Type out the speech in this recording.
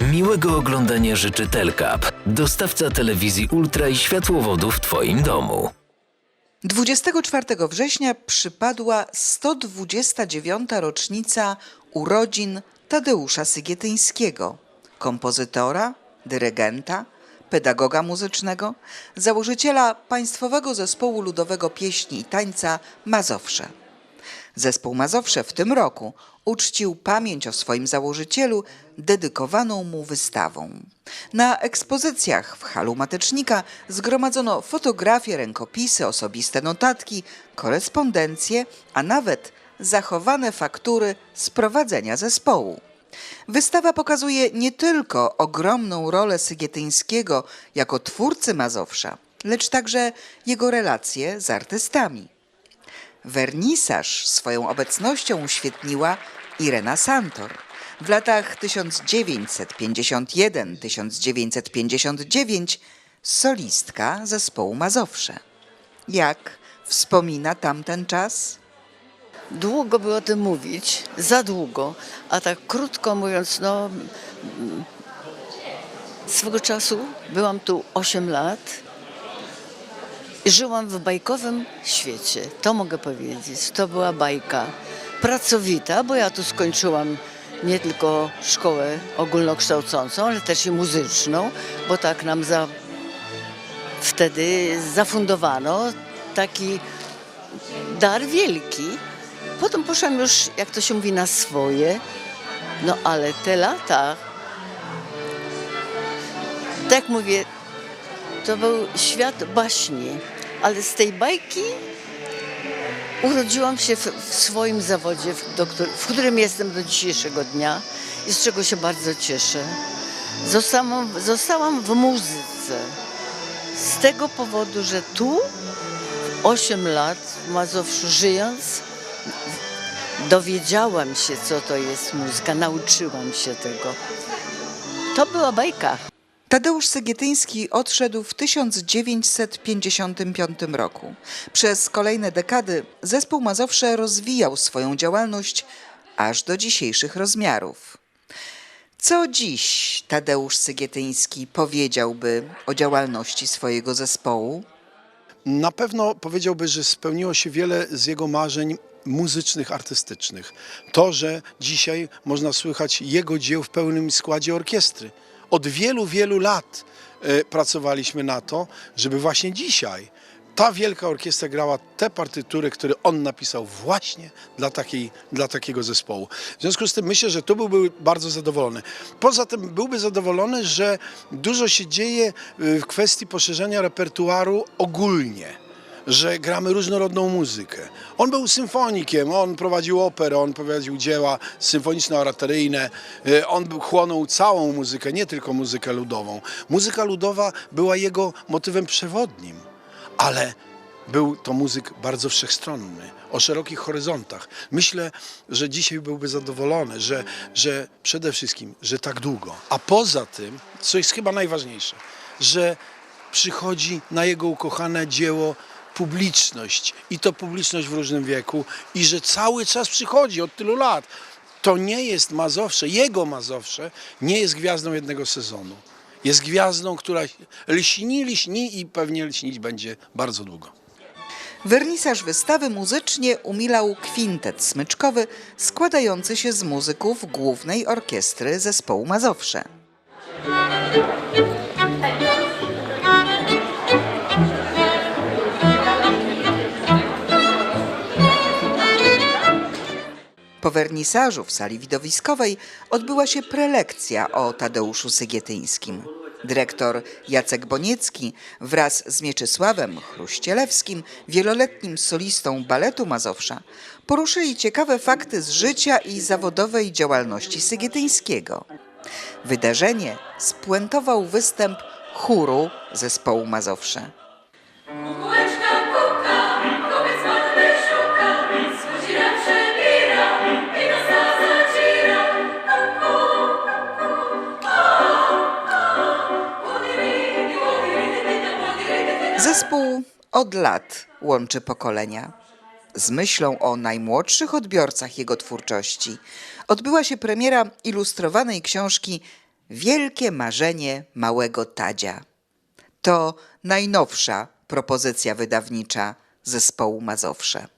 Miłego oglądania życzy Telkap, dostawca telewizji Ultra i światłowodów w Twoim domu. 24 września przypadła 129. rocznica urodzin Tadeusza Sygietyńskiego, kompozytora, dyrygenta, pedagoga muzycznego, założyciela Państwowego Zespołu Ludowego Pieśni i Tańca Mazowsze. Zespół Mazowsze w tym roku uczcił pamięć o swoim założycielu dedykowaną mu wystawą. Na ekspozycjach w halu Matecznika zgromadzono fotografie, rękopisy, osobiste notatki, korespondencje, a nawet zachowane faktury z prowadzenia zespołu. Wystawa pokazuje nie tylko ogromną rolę Sygietyńskiego jako twórcy Mazowsza, lecz także jego relacje z artystami. Wernisaż swoją obecnością uświetniła Irena Santor. W latach 1951-1959 solistka zespołu Mazowsze. Jak wspomina tamten czas? Długo by o tym mówić, za długo, a tak krótko mówiąc, no mm, swego czasu byłam tu 8 lat żyłam w bajkowym świecie, to mogę powiedzieć. To była bajka pracowita, bo ja tu skończyłam nie tylko szkołę ogólnokształcącą, ale też i muzyczną, bo tak nam za, wtedy zafundowano taki dar wielki. Potem poszłam już, jak to się mówi, na swoje. No ale te lata, tak mówię, to był świat baśni, ale z tej bajki urodziłam się w, w swoim zawodzie, w, w którym jestem do dzisiejszego dnia i z czego się bardzo cieszę. Zostałam, zostałam w muzyce z tego powodu, że tu 8 lat w Mazowszu żyjąc, dowiedziałam się, co to jest muzyka, nauczyłam się tego. To była bajka. Tadeusz Sygietyński odszedł w 1955 roku. Przez kolejne dekady zespół Mazowsze rozwijał swoją działalność aż do dzisiejszych rozmiarów. Co dziś Tadeusz Sygietyński powiedziałby o działalności swojego zespołu? Na pewno powiedziałby, że spełniło się wiele z jego marzeń muzycznych, artystycznych. To, że dzisiaj można słychać jego dzieł w pełnym składzie orkiestry. Od wielu, wielu lat e, pracowaliśmy na to, żeby właśnie dzisiaj ta wielka orkiestra grała te partytury, które on napisał właśnie dla, takiej, dla takiego zespołu. W związku z tym myślę, że tu byłby bardzo zadowolony. Poza tym byłby zadowolony, że dużo się dzieje y, w kwestii poszerzenia repertuaru ogólnie że gramy różnorodną muzykę. On był symfonikiem, on prowadził operę, on prowadził dzieła symfoniczno-oratoryjne, y, on chłonął całą muzykę, nie tylko muzykę ludową. Muzyka ludowa była jego motywem przewodnim, ale był to muzyk bardzo wszechstronny, o szerokich horyzontach. Myślę, że dzisiaj byłby zadowolony, że, że przede wszystkim, że tak długo. A poza tym, co jest chyba najważniejsze, że przychodzi na jego ukochane dzieło publiczność i to publiczność w różnym wieku i że cały czas przychodzi od tylu lat. To nie jest Mazowsze, jego Mazowsze nie jest gwiazdą jednego sezonu. Jest gwiazdą, która lśni, lśni i pewnie lśnić będzie bardzo długo. Wernisaż wystawy muzycznie umilał kwintet smyczkowy składający się z muzyków głównej orkiestry zespołu Mazowsze. Po wernisażu w sali widowiskowej odbyła się prelekcja o Tadeuszu Sygietyńskim. Dyrektor Jacek Boniecki wraz z Mieczysławem Chruścielewskim, wieloletnim solistą baletu Mazowsza, poruszyli ciekawe fakty z życia i zawodowej działalności Sygietyńskiego. Wydarzenie spuentował występ chóru zespołu Mazowsze. Zespół od lat łączy pokolenia. Z myślą o najmłodszych odbiorcach jego twórczości odbyła się premiera ilustrowanej książki Wielkie marzenie małego Tadzia. To najnowsza propozycja wydawnicza zespołu Mazowsze.